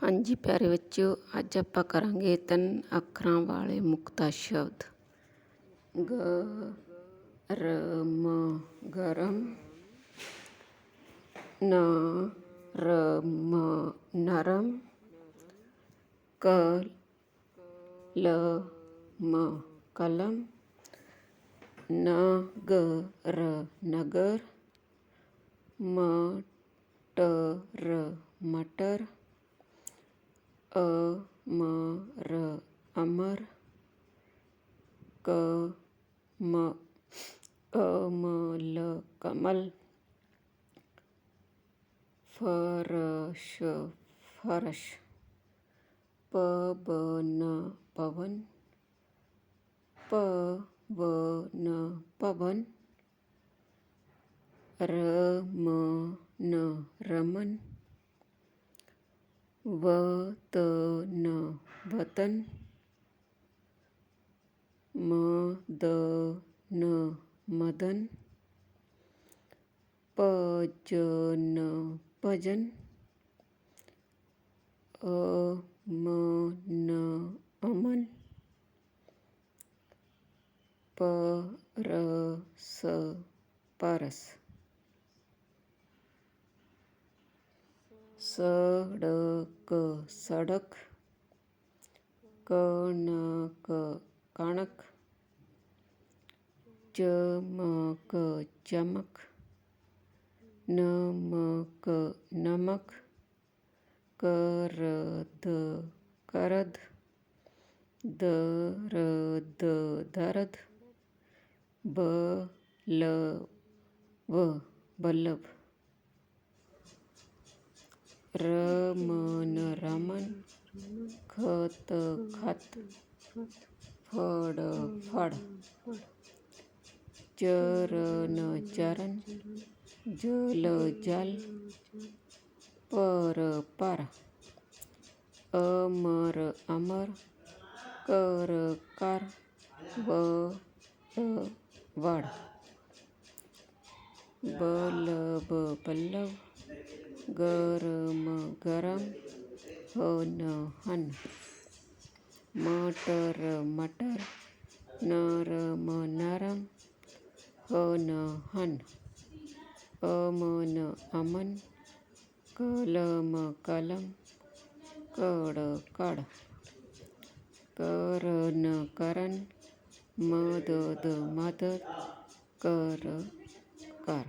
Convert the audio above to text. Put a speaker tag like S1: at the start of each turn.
S1: ਹਾਂਜੀ ਪਿਆਰੇ ਬੱਚਿਓ ਅੱਜ ਆਪਾਂ ਕਰਾਂਗੇ ਤਿੰਨ ਅੱਖਰਾਂ ਵਾਲੇ ਮੁਕਤਾ ਸ਼ਬਦ ਗ ਰ ਮ ਗਰਮ ਨ ਰ ਮ ਨਰਮ ਕ ਲ ਮ ਕਲਮ ਨ ਗ ਰ ਨਗਰ ਮ ਟ ਰ ਮਟਰ અમર અમર કમ કમલ કમલ ફરશ ફરશ પવન પવન પવન પવન રમન રમન वतन वतन मदन मदन पजन भजन अमन अमन परस परस सडक सडक कणक कणक चमक चमक नमक नमक करद करद दरद दरद बलव बल्लभ रमन रमन खत खत फड फड चरण चरण, जल जल, पर पर। अमर अमर, कर कर व वड़। बल्लभ बल्लभ गरम गरम हन हन। मटर मटर नरम नरम हन हन। अमन अमन, कलम कलम, कड़ कड़। करण करण, मदद मदद, कर कर।